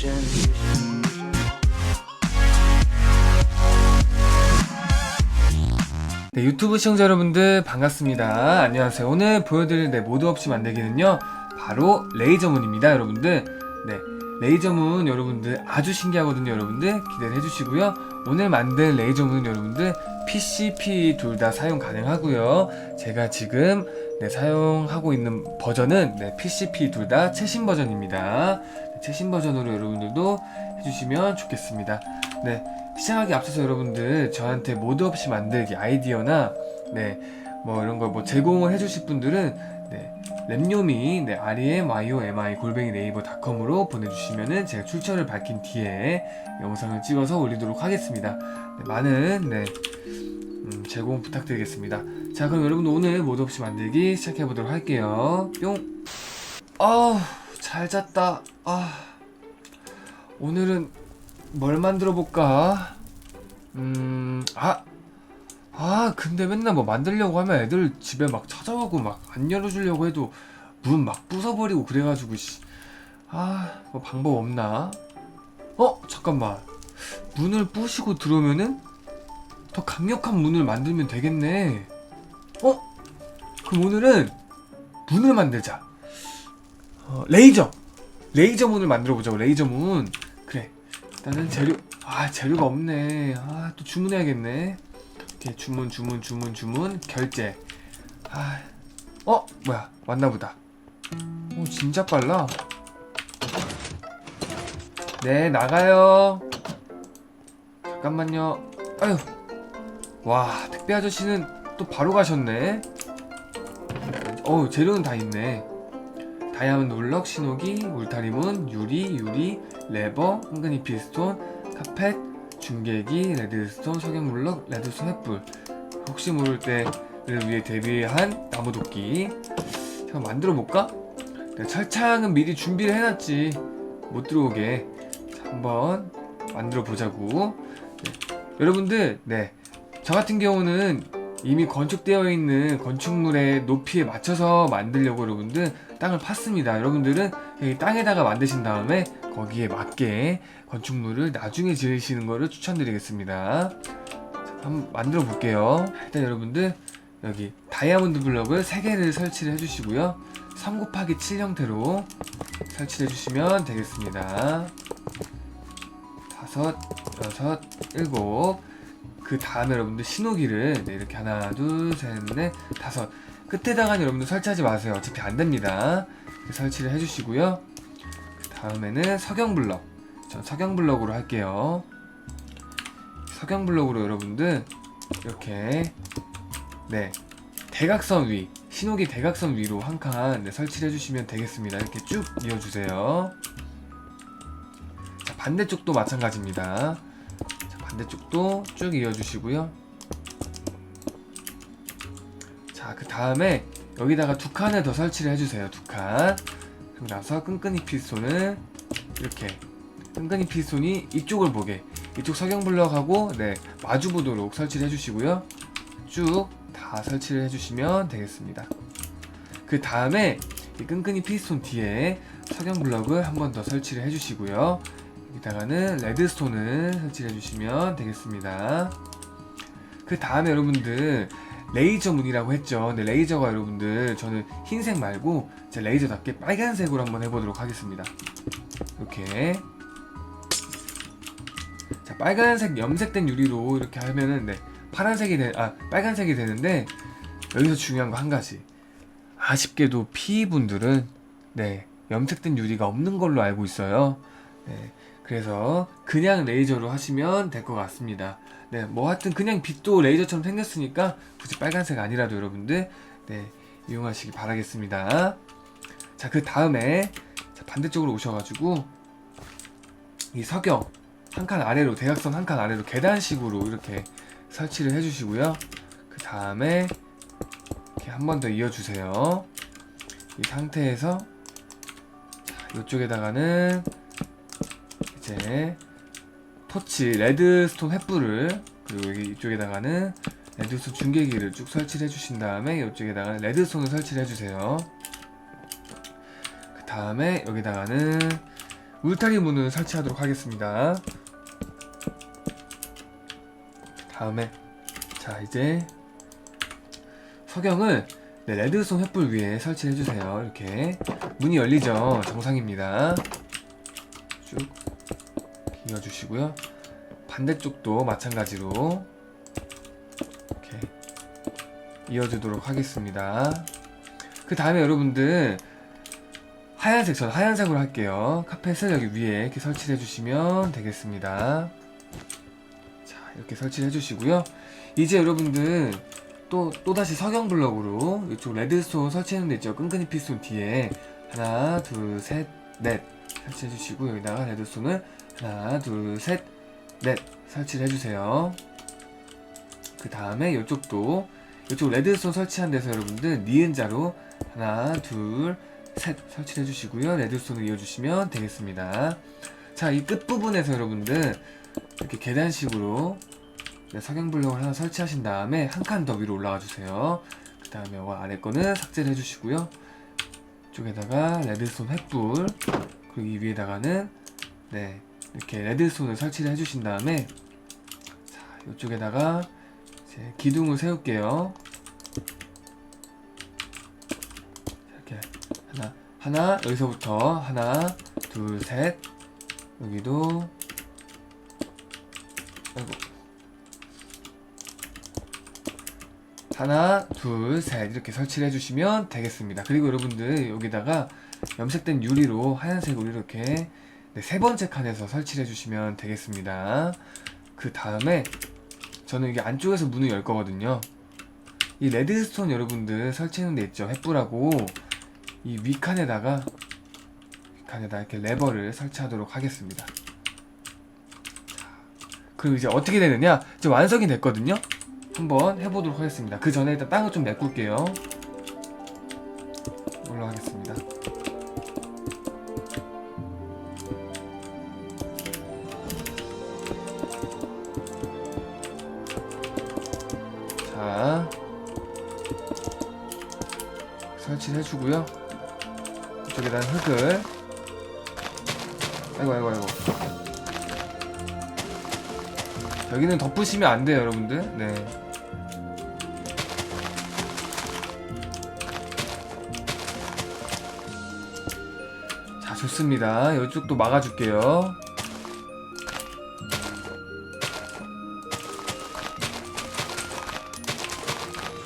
confusion. 네, 유튜브 시청자 여러분들 반갑습니다. 안녕하세요. 오늘 보여드릴 네, 모드 없이 만들기는요, 바로 레이저문입니다, 여러분들. 네, 레이저문 여러분들 아주 신기하거든요, 여러분들. 기대를 해주시고요. 오늘 만든 레이저문은 여러분들 PCP 둘 다 사용 가능하고요. 제가 지금 네, 사용하고 있는 버전은 네, PCP 둘 다 최신 버전입니다. 네, 최신 버전으로 여러분들도 해주시면 좋겠습니다. 네, 시작하기 앞서서 여러분들 저한테 모드 없이 만들기 아이디어나 네 뭐 이런 걸 뭐 제공을 해주실 분들은 네 랩요미 네 remyomi 골뱅이 네이버닷컴으로 보내주시면은 제가 출처를 밝힌 뒤에 영상을 찍어서 올리도록 하겠습니다. 네, 많은 네 음, 제공 부탁드리겠습니다. 자 그럼 여러분들 오늘 모드 없이 만들기 시작해 보도록 할게요. 뿅. 아우 잘 잤다. 아 오늘은 뭘 만들어 볼까? 음, 아, 아, 근데 맨날 뭐 만들려고 하면 애들 집에 막 찾아오고 막 안 열어 주려고 해도 문 막 부숴 버리고 그래 가지고, 씨. 아, 뭐 방법 없나? 어, 잠깐만. 문을 부시고 들어오면은 더 강력한 문을 만들면 되겠네. 어? 그럼 오늘은 문을 만들자. 어, 레이저! 레이저 문을 만들어 보자고, 레이저 문. 그래. 일단은 재료 아 재료가 없네. 아 또 주문해야겠네. 오케이 주문 주문 주문 주문. 결제. 아 어 뭐야. 왔나 보다. 오 진짜 빨라. 네 나가요. 잠깐만요. 아유 와 택배 아저씨는 또 바로 가셨네. 어 재료는 다 있네 다이아몬드 블럭, 신호기, 울타리문, 유리, 유리, 레버, 은근히 피스톤, 카펫, 중계기, 레드스톤, 석영블럭, 레드스톤 횃불. 혹시 모를 때를 위해 대비한 나무 도끼. 잠깐 만들어 볼까? 네, 철창은 미리 준비를 해놨지. 못 들어오게. 자, 한번 만들어 보자고. 네. 여러분들 네 저 같은 경우는 이미 건축되어 있는 건축물의 높이에 맞춰서 만들려고 여러분들 땅을 팠습니다. 여러분들은 땅에다가 만드신 다음에 거기에 맞게 건축물을 나중에 지으시는 것을 추천드리겠습니다. 자, 한번 만들어 볼게요. 일단 여러분들 여기 다이아몬드 블럭을 3개를 설치를 해주시고요. 3 곱하기 7 형태로 설치를 해주시면 되겠습니다. 다섯, 여섯, 일곱. 그 다음에 여러분들 신호기를 네, 이렇게 하나, 둘, 셋, 넷, 다섯. 끝에다가는 여러분들 설치하지 마세요. 어차피 안 됩니다. 설치를 해주시고요. 그 다음에는 석영 블럭. 전 석영 블럭으로 할게요. 석영 블럭으로 여러분들 이렇게 네 대각선 위 신호기 대각선 위로 한 칸 네, 설치를 해주시면 되겠습니다. 이렇게 쭉 이어주세요. 자 반대쪽도 마찬가지입니다. 자, 반대쪽도 쭉 이어주시고요. 자, 그 다음에 여기다가 두 칸을 더 설치를 해주세요. 두 칸. 그리고 나서 끈끈이 피스톤을 이렇게 끈끈이 피스톤이 이쪽을 보게 이쪽 석영 블럭하고 네 마주 보도록 설치를 해주시고요. 쭉 다 설치를 해주시면 되겠습니다. 그 다음에 이 끈끈이 피스톤 뒤에 석영 블럭을 한 번 더 설치를 해주시고요. 여기다가는 레드스톤을 설치를 해주시면 되겠습니다. 그 다음에 여러분들 레이저 문이라고 했죠. 근데 레이저가 여러분들 저는 흰색 말고 제 레이저답게 빨간색으로 한번 해보도록 하겠습니다. 이렇게 자 빨간색 염색된 유리로 이렇게 하면은 네 파란색이 되, 아 빨간색이 되는데 여기서 중요한 거 한 가지 아쉽게도 피이 분들은 네 염색된 유리가 없는 걸로 알고 있어요. 네 그래서 그냥 레이저로 하시면 될 것 같습니다. 네, 뭐 하여튼 그냥 빛도 레이저처럼 생겼으니까 굳이 빨간색 아니라도 여러분들 네, 이용하시기 바라겠습니다. 자, 그 다음에 자, 반대쪽으로 오셔가지고 이 석영 한 칸 아래로 대각선 한 칸 아래로 계단식으로 이렇게 설치를 해주시고요. 그 다음에 이렇게 한 번 더 이어주세요. 이 상태에서 자, 이쪽에다가는 이제 토치 레드스톤 횃불을 그리고 여기 이쪽에다가는 레드스톤 중계기를 쭉 설치를 해주신 다음에 이쪽에다가 레드스톤을 설치를 해주세요. 그 다음에 여기다가는 울타리 문을 설치하도록 하겠습니다. 다음에 자 이제 석영을 네, 레드스톤 횃불 위에 설치해 주세요. 이렇게 문이 열리죠. 정상입니다. 쭉 기어 주시고요. 반대쪽도 마찬가지로 이렇게 이어주도록 하겠습니다. 그 다음에 여러분들 하얀색 전 하얀색으로 할게요. 카펫을 여기 위에 이렇게 설치해 주시면 되겠습니다. 자 이렇게 설치해 주시고요. 이제 여러분들 또 또다시 석영 블럭으로 이쪽 레드스톤 설치하는 데 있죠. 끈끈이 피스톤 뒤에 하나 둘 셋 넷 설치해 주시고 여기다가 레드스톤을 하나 둘 셋 넷 설치를 해주세요. 그 다음에 이쪽도 이쪽 레드스톤 설치한 데서 여러분들 니은 자로 하나 둘 셋 설치해 주시고요. 레드스톤을 이어주시면 되겠습니다. 자, 이 끝부분에서 여러분들 이렇게 계단식으로 네, 석영 블록을 하나 설치하신 다음에 한 칸 더 위로 올라가 주세요. 그 다음에 아래 거는 삭제를 해주시고요. 이쪽에다가 레드스톤 횃불 그리고 이 위에다가는 네 이렇게 레드스톤을 설치를 해주신 다음에 자 이쪽에다가 이제 기둥을 세울게요. 이렇게 하나 하나 여기서부터 하나 둘 셋 여기도 아이고 하나 둘 셋 이렇게 설치를 해주시면 되겠습니다. 그리고 여러분들 여기다가 염색된 유리로 하얀색으로 이렇게 네, 세 번째 칸에서 설치를 해주시면 되겠습니다. 그 다음에 저는 이게 안쪽에서 문을 열 거거든요. 이 레드스톤 여러분들 설치하는 데 있죠. 횃불하고 이 위칸에다가 위칸에다 이렇게 레버를 설치하도록 하겠습니다. 자, 그리고 이제 어떻게 되느냐? 이제 완성이 됐거든요. 한번 해보도록 하겠습니다. 그 전에 일단 땅을 좀 메꿀게요. 자 설치를 해주고요. 이쪽에다 흙을. 아이고 아이고 아이고. 여기는 덮으시면 안 돼요 여러분들. 네. 자, 좋습니다. 이쪽도 막아줄게요.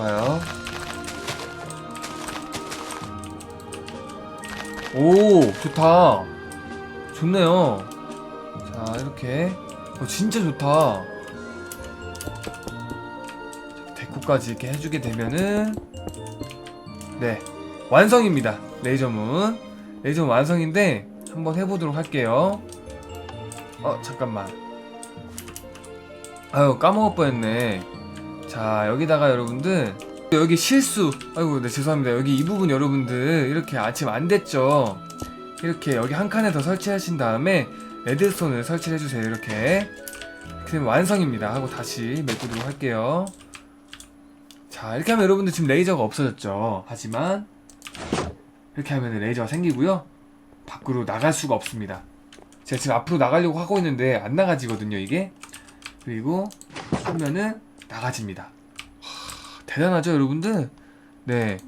좋아요. 오, 좋다. 좋네요. 자, 이렇게. 어, 진짜 좋다. 데코까지 이렇게 해주게 되면은, 네. 완성입니다. 레이저문. 레이저문 완성인데, 한번 해보도록 할게요. 어, 잠깐만. 아유, 까먹을 뻔했네. 자 여기다가 여러분들 여기 실수. 아이고 네 죄송합니다. 여기 이 부분 여러분들 이렇게 아침 안 됐죠? 이렇게 여기 한 칸에 더 설치하신 다음에 레드스톤을 설치해 주세요 이렇게. 되면 완성입니다. 하고 다시 메꾸도록 할게요. 자 이렇게 하면 여러분들 지금 레이저가 없어졌죠? 하지만 이렇게 하면 레이저가 생기고요. 밖으로 나갈 수가 없습니다. 제가 지금 앞으로 나가려고 하고 있는데 안 나가지거든요 이게. 그리고 하면은 나가집니다. 하, 대단하죠, 여러분들? 네.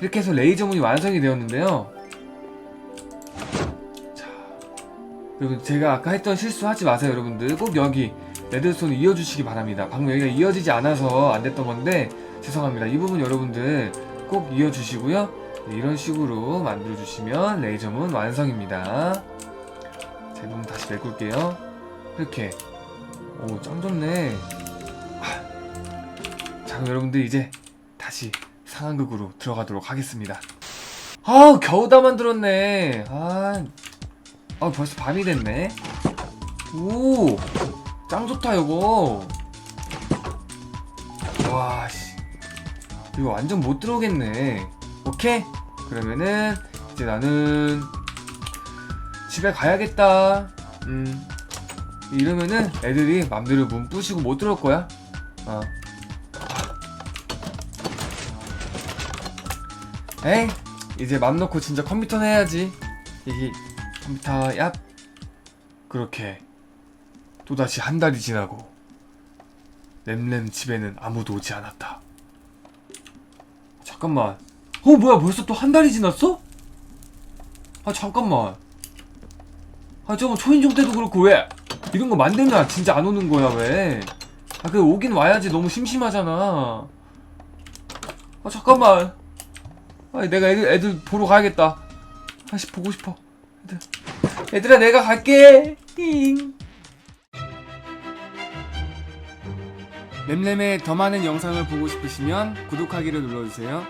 이렇게 해서 레이저 문이 완성이 되었는데요. 자, 여러분, 제가 아까 했던 실수 하지 마세요, 여러분들. 꼭 여기 레드스톤 이어주시기 바랍니다. 방금 여기가 이어지지 않아서 안 됐던 건데, 죄송합니다. 이 부분 여러분들 꼭 이어주시고요. 네, 이런 식으로 만들어주시면 레이저 문 완성입니다. 자, 이 부분 다시 메꿀게요. 이렇게. 오, 짱 좋네. 자 그럼 여러분들 이제 다시 상황극으로 들어가도록 하겠습니다. 아우 겨우 다 만들었네. 아, 아 벌써 밤이 됐네. 오 짱 좋다 이거. 와 씨. 이거 완전 못 들어오겠네. 오케이. 그러면은 이제 나는 집에 가야겠다. 음 이러면은 애들이 맘대로 문 부시고 못 들어올 거야. 어 에이 이제 맘 놓고 진짜 컴퓨터는 해야지 이 컴퓨터 얍 그렇게 또다시 한 달이 지나고 램램 집에는 아무도 오지 않았다. 잠깐만. 어 뭐야 벌써 또 한 달이 지났어? 아 잠깐만. 아 저거 초인종 때도 그렇고 왜 이런 거 만들면 진짜 안 오는 거야 왜? 아그 오긴 와야지 너무 심심하잖아. 아 잠깐만. 아 내가 애들 애들 보러 가야겠다. 아씨 보고 싶어. 애들. 얘들아 내가 갈게. 잉. 램램의 더 많은 영상을 보고 싶으시면 구독하기를 눌러주세요.